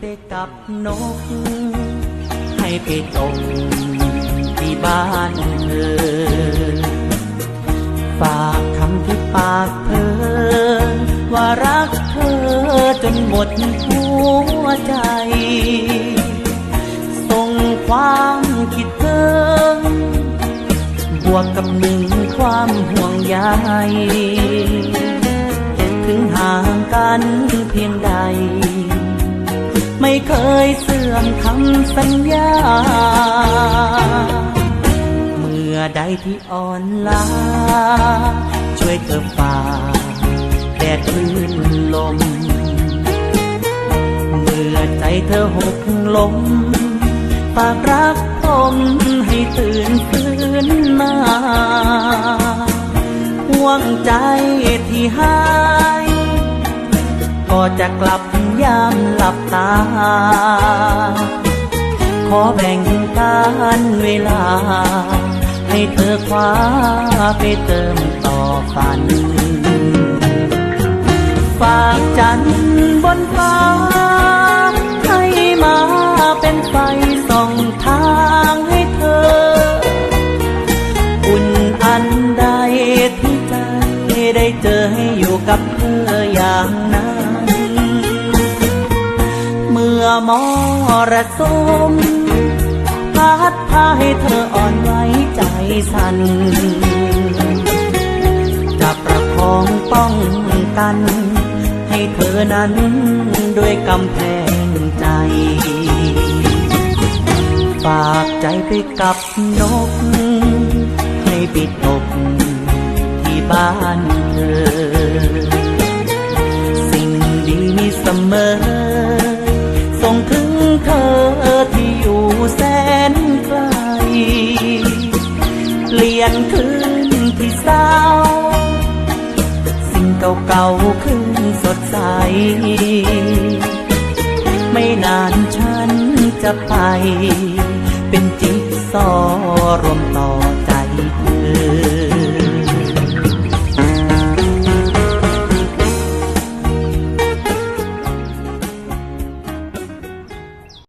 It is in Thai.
ไปกับนก ให้ไปตกที่บ้านเธอ ฝากคำที่ปากเธอ ว่ารักเธอจนหมดหัวใจ ส่งความคิดถึงบวกกับหนึ่งความห่วงใยถึงห่างกันเพียงใด ไม่เคยเสื่อมคำสัญญา เมื่อใดที่อ่อนล้า ช่วยเธอฝ่าแดดคลื่นลม เมื่อใจเธอหกลมฝากรักผมให้ตื่นฟื้นมาห่วงใจที่หาย ก็จะกลับยามหลับตา ขอแบ่งการเวลา ให้เธอคว้าไปเติมต่อฝัน ฝากจันบนฟ้า ให้มาเป็นไฟส่องทางให้เธอ อุ่นอันใดที่ใจได้เจอให้อยู่กับเธออย่างนั้น อมรสุมพัดพาให้เธออ่อนไหวใจสั่นจะประคองป้องกัน ให้เธอนั้นด้วยกำแพงใจ ฝากใจไปกับนก ให้ปิดตกที่บ้านเธอ สิ่งดีมีเสมอ เก่าๆคืนสดใส ไม่นานฉันจะไป เป็นจิ๊กซอรวมต่อใจ